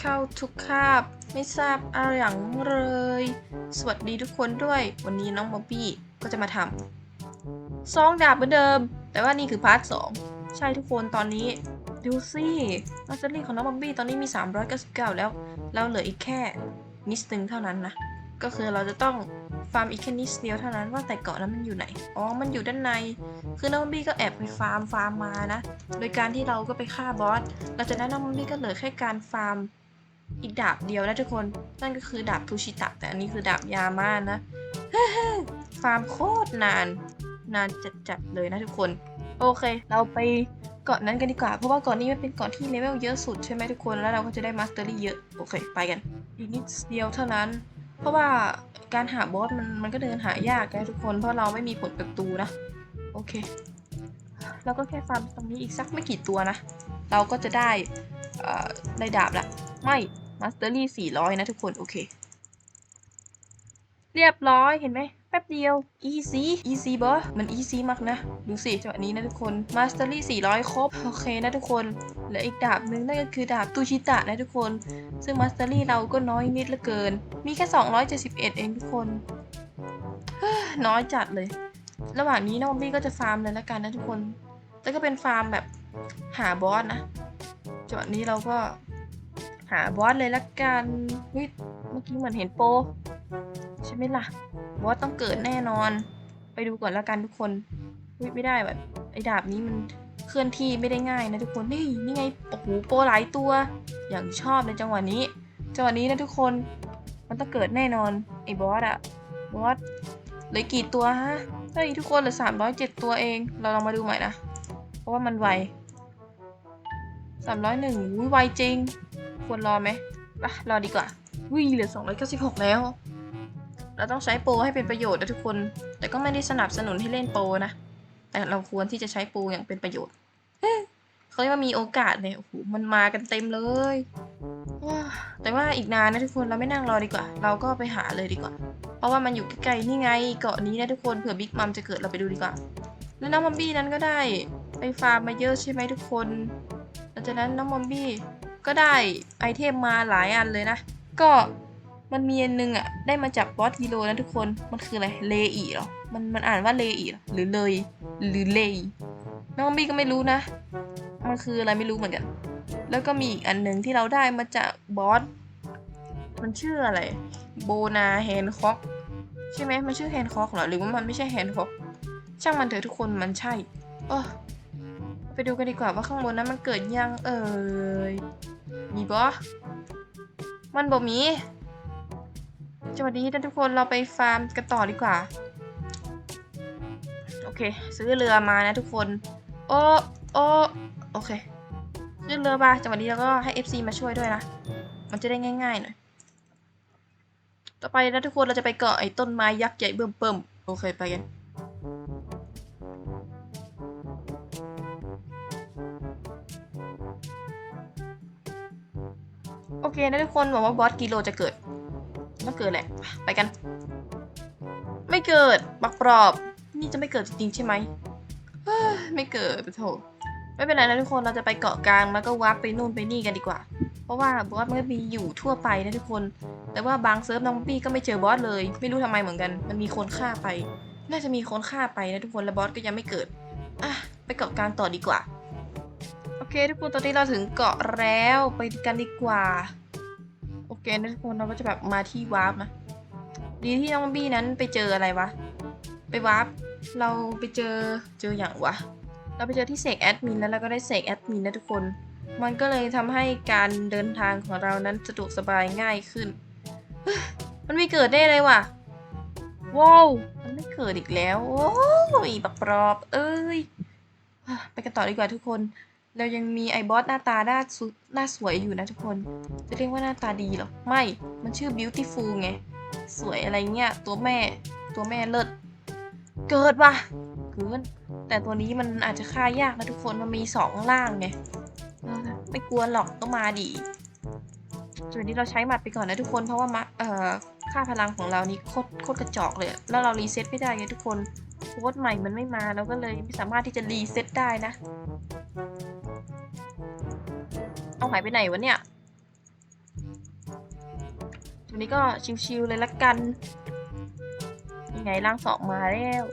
เข้าทุกคาบ ไม่ทราบอะไรอย่างเลย สวัสดีทุกคนด้วย วันนี้น้องบ๊อบบี้ก็จะมาทำซองดาบเหมือนเดิม แต่ว่านี่คือพาร์ทสองใช่ทุกคนตอนนี้ดูสิลอตเตอรี่ของน้องบ๊อบบี้ตอนนี้มี 399 แล้ว เราเหลืออีกแค่นิดนึงเท่านั้นนะ ก็คือเราจะต้องฟาร์มอีกแค่นิดเดียวเท่านั้นว่าแต่เกาะนั้นมันอยู่ไหน อ๋อ มันอยู่ด้านใน คือน้องบ๊อบบี้ก็แอบไปฟาร์มฟาร์มมานะ โดยการที่เราก็ไปฆ่าบอส หลังจากนั้นน้องบ๊อบบี้ก็เหลือแค่การฟาร์ม อีกดาบเดียวนะทุกคน นั่นก็คือดาบทูชิตะ แต่อันนี้คือดาบยาม่านะฟาร์มโคตรนาน นานจัดๆเลยนะทุกคน โอเค เราไปเกาะนั้นกันดีกว่า เพราะว่าเกาะนี้มันเป็นเกาะที่เลเวลเยอะสุดใช่ไหมทุกคน แล้วเราก็จะได้มาสเตอรี่เยอะ โอเค ไปกัน อีกนิดเดียวเท่านั้น เพราะว่าการหาบอสมันมันก็เดินหายากนะทุกคน เพราะเราไม่มีผลประตูนะ โอเค เราก็แค่ฟาร์มตรงนี้อีกสักไม่กี่ตัวนะ เราก็จะได้อ่อได้ดาบละ ไม่ มาสเตอรี่400นะทุกคน โอเค เรียบร้อยเห็นไหมแป๊บเดียว easy easy บอมัน easy มากนะ ดูสิจังหวะนี้นะทุกคน mastery 400 ครบ โอเคนะทุกคนเหลืออีกดาบหนึงนั่นก็คือดาบตูชิตะนะทุกคน ซึ่ง mastery เราก็น้อยนิดเหลือเกิน มีแค่ 271 เองทุกคน น้อยจัดเลย ระหว่างนี้น้องบี้ก็จะฟาร์มเลยละกันนะทุกคน แต่ก็เป็นฟาร์มแบบหาบอสนะจังหวะนี้เราก็ หาบอสเลยละกันเฮ้ยเมื่อกี้เหมือนเห็นโป ใช่ไหมล่ะ บอสต้องเกิดแน่นอน ไปดูก่อนล้วกันทุกคนอุ๊ยไม่ได้แบบไอ้ดาบนี้มันเคลื่อนที่ไม่ได้ง่ายนะทุกคนนี่นี่ไงโอ้โหโปหลายตัว อย่างชอบในจังหวะนี้ จังหวะนี้นะทุกคนมันต้องเกิดแน่นอนไอ้บอสอะบอสเหลือกี่ตัวฮะเฮ้ยทุกคนเหลือสามร้อยเจ็ดตัวเอง เราลองมาดูใหม่นะ เพราะว่ามันไวสามร้อยหนึ่งไวจริง ควรรอไหมอะรอดีกว่า วิเหลือสองร้อยเก้าสิบหกแล้ว เราต้องใช้โปรให้เป็นประโยชน์นะทุกคน แต่ก็ไม่ได้สนับสนุนให้เล่นโปรนะ แต่เราควรที่จะใช้โปรอย่างเป็นประโยชน์เขาเรียกว่ามีโอกาสเนี่ย โอ้โห มันมากันเต็มเลย แต่ว่าอีกนานนะทุกคน เราไม่นั่งรอดีกว่า เราก็ไปหาเลยดีกว่า เพราะว่ามันอยู่ใกล้ๆนี่ไง เกาะนี้นะทุกคน เผื่อบิ๊กมัมจะเกิดเราไปดูดีกว่า แล้วน้องมัมบี้นั้นก็ได้ ไปฟาร์มมาเยอะใช่ไหมทุกคนหลังจากนั้นน้องมัมบี้ ก็ได้ไอเทมมาหลายอันเลยนะ ก็มันมีอันนึงอะได้มาจากบอสฮีโร่นะทุกคน มันคืออะไร เลอีเหรอ มันมันอ่านว่าเลอีหรอหรือเลย หรือเลอีน้องบี้ก็ไม่รู้นะ มันคืออะไรไม่รู้เหมือนกัน แล้วก็มีอีกอันหนึ่งที่เราได้มาจากบอส มันชื่ออะไร โบนาแฮนคอกใช่ไหมมันชื่อแฮนคอกเหรอ หรือว่ามันไม่ใช่แฮนคอกช่างมันเถอะทุกคน มันใช่ เออไปดูกันดีกว่าว่าข้างบนนั้นมันเกิดยังเอ่ย มีบอมันบ่มีสวัสดีนทุกคนเราไปฟาร์มกันต่อดีกว่า โอเค ซื้อเรือมานะทุกคน โอ้โอ้โอเค ซื้อเรือมาจังหวะนี้เราก็ให้ FC มาช่วยด้วยนะ มันจะได้ง่ายๆหน่อย ต่อไปนะทุกคนเราจะไปเกาะไอ้ต้นไม้ยักษ์ใหญ่เบิ่มๆโอเคไปกัน เคนะทุกคนหวังว่าบอสกิโลจะเกิดต้องเกิดแหละ ไปกัน ไม่เกิดบักปรอบ นี่จะไม่เกิดจริงใช่ไหมไม่เกิดปโถไม่เป็นไรนะทุกคนเราจะไปเกาะกลางแล้วก็วาร์ปไปนู่นไปนี่กันดีกว่า เพราะว่าบอสมันก็มีอยู่ทั่วไปนะทุกคน แต่ว่าบางเซิร์ฟน้องปี้ก็ไม่เจอบอสเลย ไม่รู้ทำไมเหมือนกัน มันมีคนฆ่าไป น่าจะมีคนฆ่าไปนะทุกคนแล้วบอสก็ยังไม่เกิดอะไปเกาะกลางต่อดีกว่า โอเค ทุกคนตอนนี้เราถึงเกาะแล้วไปกันดีกว่า โอเคนะทุกคนเราก็จะแบบมาที่วาร์ปนะ ดีที่น้องบี้นั้นไปเจออะไรวะ ไปวาร์ป เราไปเจอเจออย่างวะ เราไปเจอที่เสกแอดมินแล้วเราก็ได้เสกแอดมินนะทุกคน มันก็เลยทำให้การเดินทางของเรานั้นสะดวกสบายง่ายขึ้น มันไม่เกิดได้เลยว่ะว้าวมันไม่เกิดอีกแล้ว โอ้ยบักปรอบ เอ้ย ไปกันต่อดีกว่าทุกคน เรายังมีไอบอสหน้าตาหน้าสุดหน้าสวยอยู่นะทุกคน จะเรียกว่าหน้าตาดีหรอ ไม่ มันชื่อ beautiful ไง สวยอะไรเงี้ย ตัวแม่ ตัวแม่เลิศ เกิดว่ะเกินแต่ตัวนี้มันอาจจะฆ่ายากนะทุกคน มันมีสองล่างไงไม่กลัวหรอกต้องมาดีจุดนี้เราใช้หมัดไปก่อนนะทุกคน เพราะว่ามาเอ่อ ค่าพลังของเรานี่โคตรโคตรกระจอกเลย แล้วเรารีเซ็ตไม่ได้ไงทุกคนโค้ดใหม่มันไม่มาเราก็เลยไม่สามารถที่จะรีเซ็ตได้นะ หายไปไหนวะเนี่ยวันนี้ก็ชิวๆเลยละกัน ยังไงร่างสองมาแล้ว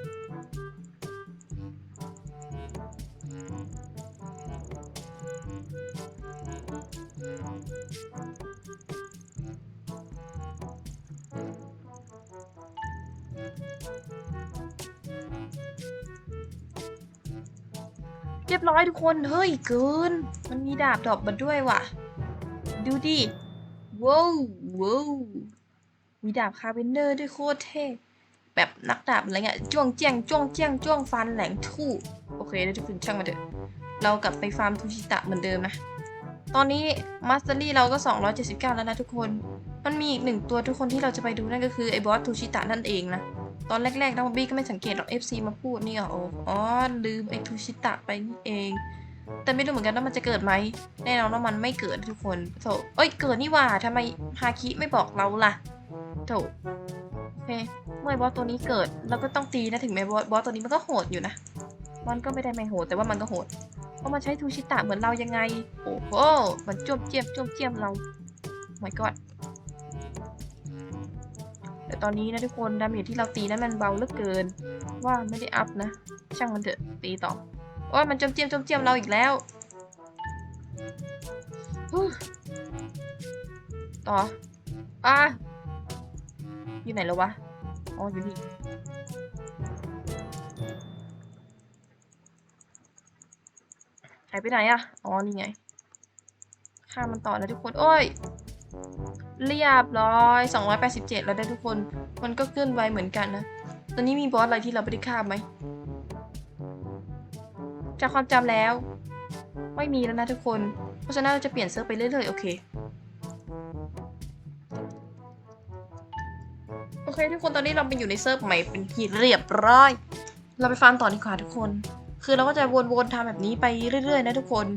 เรียบร้อยทุกคน เฮ้ย เกิน มีดาบดอกมาด้วยว่ะ ดูดิว้าวว้าวมีดาบคาเบนเดอร์ด้วยโคตรเท่แบบนักดาบอะไรเงี้ยจ้วงเจียงจ้วงเจียงจ้วงฟันแหลงทู่โอเคนะทุกคนช่างมาเถอะ เรากลับไปฟาร์มทูชิตะเหมือนเดิมนะ ตอนนี้มาสเตอรี่เราก็ 279 แล้วนะทุกคน มันมีอีกหนึ่งตัวทุกคนที่เราจะไปดูนั่นก็คือไอ้บอสทูชิตะนั่นเองนะ ตอนแรกๆน้องบี้ก็ไม่สังเกตหรอก FC มาพูดนี่เหรออ๋อลืมไอ้ทูชิตะไปนี่เอง แต่ไม่รู้เหมือนกันว่ามันจะเกิดไหมแน่นอนว่ามันไม่เกิดทุกคนโถเอ้ยเกิดนี่ว่าทำไมฮาคิไม่บอกเราล่ะโถโอเคเมื่อบอสตัวนี้เกิดเราก็ต้องตีนะถึงแม้บอสบอสตัวนี้มันก็โหดอยู่นะมันก็ไม่ได้ไม่โหดแต่ว่ามันก็โหดเพราะมันใช้ทูชิตะเหมือนเรายังไง โอ้โหมันจ้วมเจียมจ้วมเจียมเรา my god แต่ตอนนี้นะทุกคนดาเมจที่เราตีนั้นมันเบาเหลือเกิน ว่าไม่ได้อัพนะ ช่างมันเถอะตีต่อ โอ้ยมันจมเจียมจมเจียมเราอีกแล้วฮู้ต่ออะอยู่ไหนแล้ววะ อ๋อ อยู่นี่ หายไปไหนอะอ๋อ นี่ไงฆ่ามันต่อแล้วทุกคน โอ้ย เรียบร้อย 287 แล้วได้ทุกคน มันก็ขึ้นไวเหมือนกันนะ ตอนนี้มีบอสอะไรที่เราไม่ได้ฆ่าไหม จากความจำแล้ว ไม่มีแล้วนะทุกคน เพราะฉะนั้นเราจะเปลี่ยนเซิร์ฟไปเรื่อยๆ โอเค โอเค ทุกคนตอนนี้เราไปอยู่ในเซิร์ฟใหม่เป็นที่เรียบร้อย เราไปฟาร์มต่อดีกว่าทุกคน คือเราก็จะวนๆทำแบบนี้ไปเรื่อยๆ นะทุกคน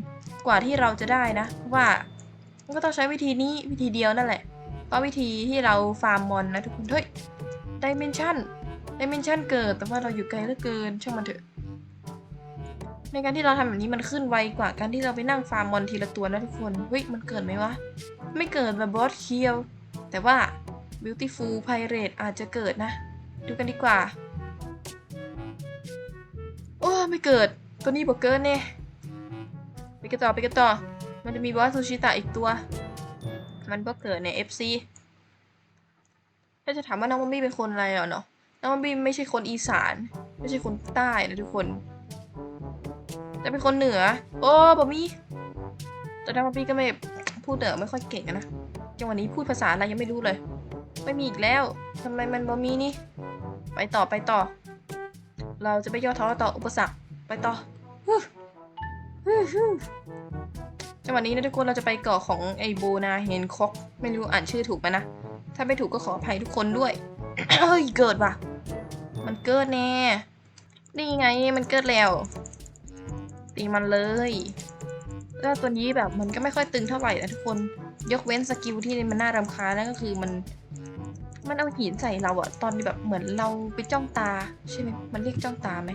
กว่าที่เราจะได้นะ เพราะว่ามันก็ต้องใช้วิธีนี้วิธีเดียวนั่นแหละเพราะวิธีที่เราฟาร์มมอนนะทุกคน เฮ้ยดิเมนชั่นดิเมนชั่นเกิด แต่ว่าเราอยู่ไกลเหลือเกิน ช่างมันเถอะ ในการที่เราทำแบบนี้มันขึ้นไวกว่าการที่เราไปนั่งฟาร์มมอนทีละตัวนะทุกคนเฮ้ยมันเกิดไหมวะ ไม่เกิดแบบบอสเคียว แต่ว่า Beautiful Pirate อาจจะเกิดนะ ดูกันดีกว่า โอ้ไม่เกิด ตัวนี้บอกเกินแน่ไปกันต่อไปกันต่อ มันจะมีบอสซูชิตะอีกตัว มันก็เกิดใน FC ถ้าจะถามว่าน้องมัมมี่เป็นคนอะไรเหรอเนาะน้องมัมมี่ไม่ใช่คนอีสาน ไม่ใช่คนใต้นะทุกคน แต่เป็นคนเหนือ โอ้บอมี่แต่น้อมี่ก็ไม่พูดเหนือไม่ค่อยเก่งนะจังหวะนี้พูดภาษาอะไรยังไม่รู้เลย ไม่มีอีกแล้วทำไมมันบอมี่นี่ ไปต่อไปต่อ เราจะไม่ย่อท้อต่ออุปสรรคไปต่อจังหวะนี้นะทุกคนเราจะไปเกาะของไอโบนาเฮนคอกไม่รู้อ่านชื่อถูกไหมนะ ถ้าไม่ถูกก็ขออภัยทุกคนด้วยเฮ้ยเกิดว่ะ มันเกิดแน่ นี่ไงมันเกิดแล้ว ตีมันเลยแล้วตัวนี้แบบมันก็ไม่ค่อยตึงเท่าไหร่นะทุกคน ยกเว้นสกิลที่มันน่ารำคาญนั่นก็คือมัน มันเอาหินใส่เราอะตอนแบบเหมือนเราไปจ้องตาใช่ไหมมันเรียกจ้องตาไหม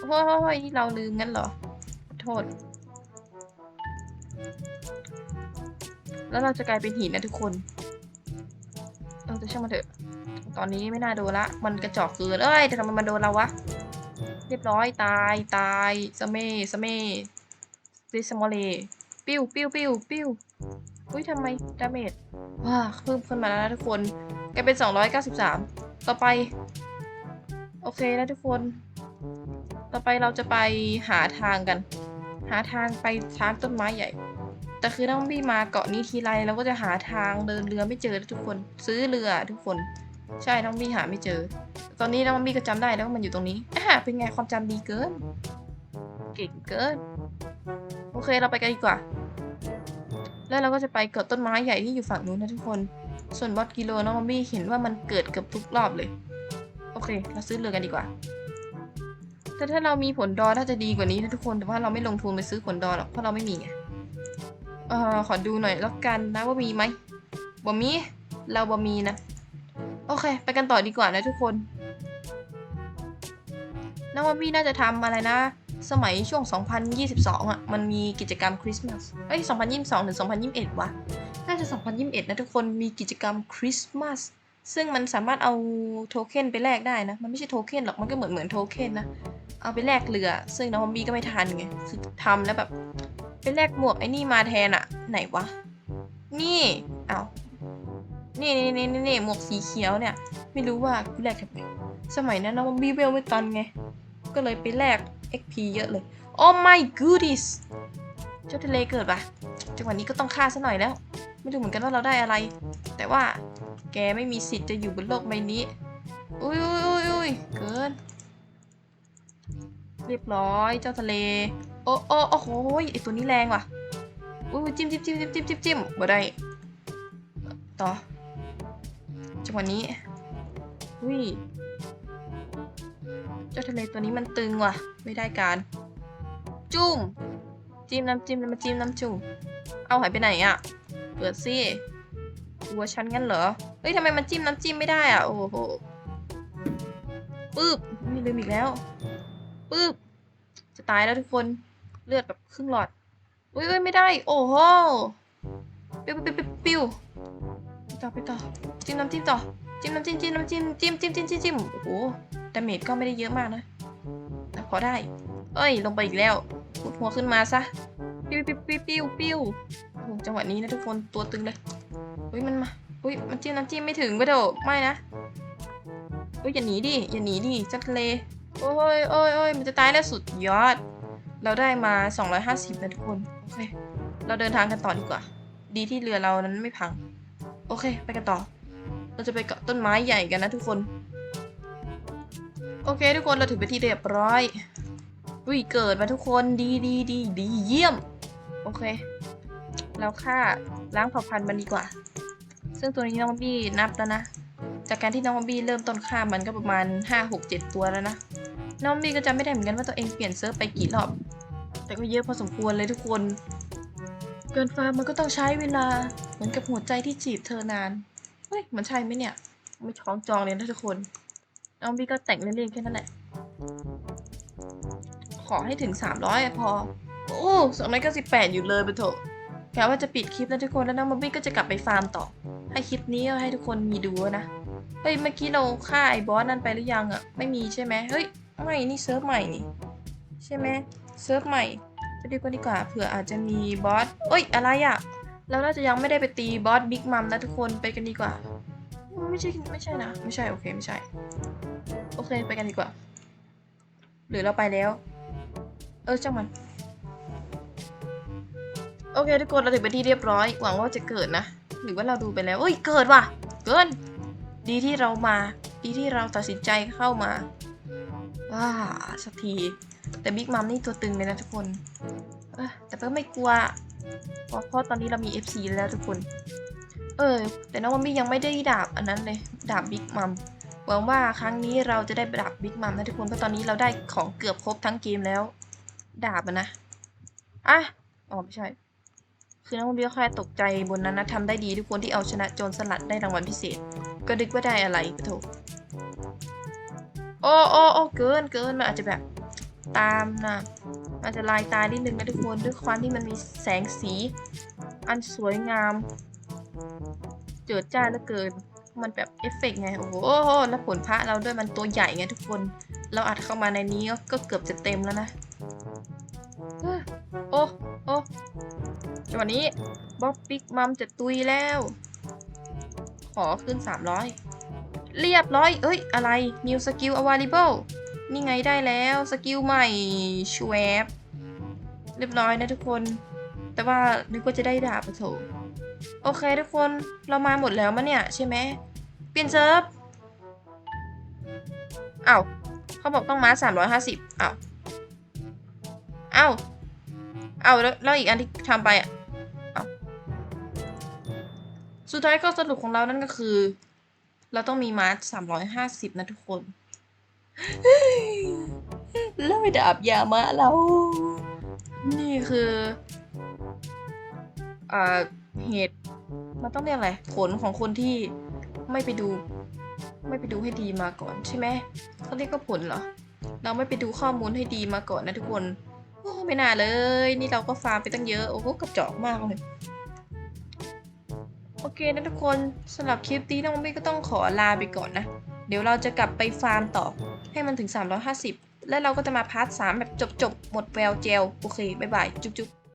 โอ้ยนี่เราลืมงั้นเหรอ โทษ แล้วเราจะกลายเป็นหินนะทุกคนเออจะช่างมันเถอะ ตอนนี้ไม่น่าโดนละ มันกระจอกเกินเอ้ยแต่ทำไมมันโดนเราวะ เรียบร้อยตายตายสเมสเมซิสมอเลปิ้วปิ้วปิ้วปิ้วอุ้ยทำไมดาเมจว้าเพิ่มขึ้นมาแล้วนะทุกคนกลายเป็น 293 ต่อไป โอเคนะทุกคน ต่อไปเราจะไปหาทางกัน หาทางไปทางต้นไม้ใหญ่ แต่คือน้องบี้มาเกาะนี้ทีไรเราก็จะหาทางเดินเรือไม่เจอทุกคน ซื้อเรือทุกคน ใช่น้องบี้หาไม่เจอ ตอนนี้น้องบี้ก็จำได้แล้วว่ามันอยู่ตรงนี้อ่าเป็นไงความจำดีเกิน เก่งเกิน โอเคเราไปกันดีกว่า แล้วเราก็จะไปเกาะต้นไม้ใหญ่ที่อยู่ฝั่งนู้นนะทุกคน ส่วนบอสกิโลน้องบี้เห็นว่ามันเกิดเกือบทุกรอบเลย โอเค เราซื้อเรือกันดีกว่าแต่ถ้าเรามีผลดอน่าจะดีกว่านี้นะทุกคน แต่ว่าเราไม่ลงทุนไปซื้อผลดอหรอกเพราะเราไม่มีไงเอ่อขอดูหน่อยแล้วกันนะว่ามีไหมบ่มี เราบ่มีนะ โอเค ไปกันต่อดีกว่านะทุกคนน้องมัมบี้น่าจะทำอะไรนะ สมัยช่วง 2022 อะ มันมีกิจกรรมคริสต์มาสเอ้ย 2022 หรือ 2021 วะ น่าจะ 2021 นะทุกคน มีกิจกรรมคริสต์มาส ซึ่งมันสามารถเอาโทเค็นไปแลกได้นะ มันไม่ใช่โทเค็นหรอก มันก็เหมือนเหมือนโทเค็นนะ เอาไปแลกเรือ ซึ่งน้องบอมบี้ก็ไม่ทันไง คือทำแล้วแบบไปแลกหมวกไอ้นี่มาแทนอะไหนวะ นี่ เอา นี่นี่นี่นี่นี่หมวกสีเขียวเนี่ย ไม่รู้ว่ากูแลกทำไมสมัยนั้นน้องบอมบี้เวลไม่ตันไง ก็เลยไปแลก XP เยอะเลย Oh my goodies เจ้าทะเลเกิดปะจังหวะนี้ก็ต้องฆ่าซะหน่อยแล้ว ไม่รู้เหมือนกันว่าเราได้อะไร แต่ว่าแกไม่มีสิทธิ์จะอยู่บนโลกใบนี้ อุ้ยอุ้ยอุ้ยอุ้ยเกิน เรียบร้อยเจ้าทะเล โอ้โอ้โอ้โหไอตัวนี้แรงว่ะ อุ้ยจิ้มจิ้มจิ้มจิ้มจิ้มจิ้มจิ้มบ่ได้ต่อ งหวะนี้อุ้ยเจ้าทะเลตัวนี้มันตึงว่ะ ไม่ได้การ จุ้ม จิ้มน้ำจิ้มน้ำจิ้มน้ำจุ่ม เอาหายไปไหนอะ่ะ เปิดสิตัวฉันงั้นเหรอ เฮ้ยทำไมมันจิ้มน้ำจิ้มไม่ได้อะ โอ้โหปึ๊บมีลืมอีกแล้วปึ๊บจะตายแล้วทุกคนเลือดแบบครึ่งหลอดอุ้ยไม่ได้ โอ้โหปิ้วปิ้วปิ้วปิ้ว ต่อไปต่อจิ้มน้ำจิ้มต่อจิ้มน้ำจิ้มจิ้มน้ำจิ้มจิ้มจิ้มจิ้มจิ้มจิ้มโอ้โหดาเมจก็ไม่ได้เยอะมากนะแต่พอได้ เอ้ย ลงไปอีกแล้วขุดหัวขึ้นมาซะปิ้วปิ้วปิ้วปิ้วปิ้วโอ้จังหวะนี้นะทุกคนตัวตึงเลยอุ้ยมันมาอุ้ยมันจิ้มน้ำจิ้มไม่ถึงไปเถอะไม่นะอุ้ยอย่าหนีดิอย่าหนีดิจัดเลยโอ้ยโอ้ยโอ้ยมันจะตายแล้วสุดยอด เราได้มา 250นะทุกคนโอเคเราเดินทางกันต่อดีกว่า ดีที่เรือเรานั้นไม่พัง โอเค ไปกันต่อ เราจะไปเกาะต้นไม้ใหญ่กันนะทุกคน โอเค ทุกคนเราถึงไปที่เรียบร้อยอุ้ยเกิดมาทุกคนดีดีดีดีเยี่ยม โอเคเราฆ่าล้างเผ่าพันธุ์มันดีกว่า ซึ่งตัวนี้น้องบี้นับแล้วนะ จากการที่น้องบี้เริ่มต้นฆ่ามันก็ประมาณ 5 6 7 ตัวแล้วนะ น้องบี้ก็จำไม่ได้เหมือนกันว่าตัวเองเปลี่ยนเซิร์ฟไปกี่รอบ แต่ก็เยอะพอสมควรเลยทุกคน เกินฟาร์มมันก็ต้องใช้เวลาเหมือนกับหัวใจที่จีบเธอนาน เฮ้ย มันใช่ไหมเนี่ย ไม่ช้องจองเลยนะทุกคนน้องบี้ก็แต่งเล่นๆแค่นั้นแหละ ขอให้ถึง 300อพอ โอ้สองร้อยเก้าสิบแปดอยู่เลยปะโถแกว่าจะปิดคลิปแล้วทุกคนแล้วน้องบอบบี้ก็จะกลับไปฟาร์มต่อ ให้คลิปนี้ให้ทุกคนมีดูนะ เฮ้ย เมื่อกี้เราฆ่าไอ้บอสนั่นไปหรือยังอะไม่มีใช่ไหมเฮ้ย ไม่ นี่เซิร์ฟใหม่นี่ ใช่ไหมเซิร์ฟใหม่ ดูกันดีกว่าเผื่ออาจจะมีบอสเอ้ยอะไรอะเราน่าจะยังไม่ได้ไปตีบอสบิ๊กมัมนะทุกคนไปกันดีกว่า ไม่ใช่ไม่ใช่นะไม่ใช่โอเคไม่ใช่ โอเคไปกันดีกว่า หรือเราไปแล้ว เออช่างมันโอเคทุกคนเราถึงไปที่เรียบร้อย หวังว่าจะเกิดนะ หรือว่าเราดูไปแล้วเอ้ยเกิดว่ะ เกิน ดีที่เรามา ดีที่เราตัดสินใจเข้ามาว้าสักที แต่บิ๊กมัมนี่ตัวตึงเลยนะทุกคน เออแต่ก็ไม่กลัวเพราะตอนนี้เรามี FC แล้วทุกคน เออ แต่น้องมัมมี่ยังไม่ได้ดาบอันนั้นเลย ดาบบิ๊กมัมหวังว่าครั้งนี้เราจะได้ดาบบิ๊กมัมนะทุกคน เพราะตอนนี้เราได้ของเกือบครบทั้งเกมแล้ว ดาบนะ อะ อ๋อไม่ใช่ คือน้องมัมมี่ก็แค่ตกใจบนนั้นนะทำได้ดีทุกคนที่เอาชนะโจรสลัดได้รางวัลพิเศษ ก็นึกว่าได้อะไรปะโถโอ้โอ้โอ้เกินเกินมันอาจจะแบบ ตามนะอาจจะลายตานิดนึงนะทุกคนด้วยความที่มันมีแสงสี อันสวยงาม เจิดจ้าเหลือเกิน มันแบบเอฟเฟกต์ไง โอ้โห แล้วผลพระเราด้วยมันตัวใหญ่ไงทุกคน เราอัดเข้ามาในนี้ก็เกือบจะเต็มแล้วนะโอ้โอ้จังหวะนี้บ๊อบบิ๊กมัมจะตุยแล้ว ขอขึ้น 300 เรียบร้อย เอ้ย อะไร new skill available นี่ไงได้แล้วสกิลใหม่ชวบเรียบร้อยนะทุกคน แต่ว่านึกว่าจะได้ดาบปะโถโอเคทุกคนเรามาหมดแล้วมะเนี่ย ใช่ไหมเปลี่ยนเซิร์ฟอ้าวเขาบอกต้องมาสามร้อยห้าสิบอ้าวอ้าวอ้าวแล้วแล้วอีกอันที่ทำไปอะอ้าสุดท้ายก็สรุปของเรานั่นก็คือ เราต้องมีมาร์สามร้อยห้าสิบนะทุกคน แล้วไม่ดาบยามาเรา นี่คืออ่าเหตุ มันต้องเรียกอะไร ผลของคนที่ไม่ไปดู ไม่ไปดูให้ดีมาก่อนใช่ไหมเขาเรียกว่าผลเหรอ เราไม่ไปดูข้อมูลให้ดีมาก่อนนะทุกคนโอ้ไม่น่าเลย นี่เราก็ฟาร์มไปตั้งเยอะ โอ้โหกระจอกมากเลย โอเคนะทุกคนสำหรับคลิปนี้น้องบี้ก็ต้องขอลาไปก่อนนะ ดี๋ยวเราจะกลับไปฟาร์มต่อ ให้มันถึง 350 แล้วเราก็จะมาพาร์ท3แบบจบๆ หมดแววเจลโอเค บ๊ายบาย จุ๊บๆ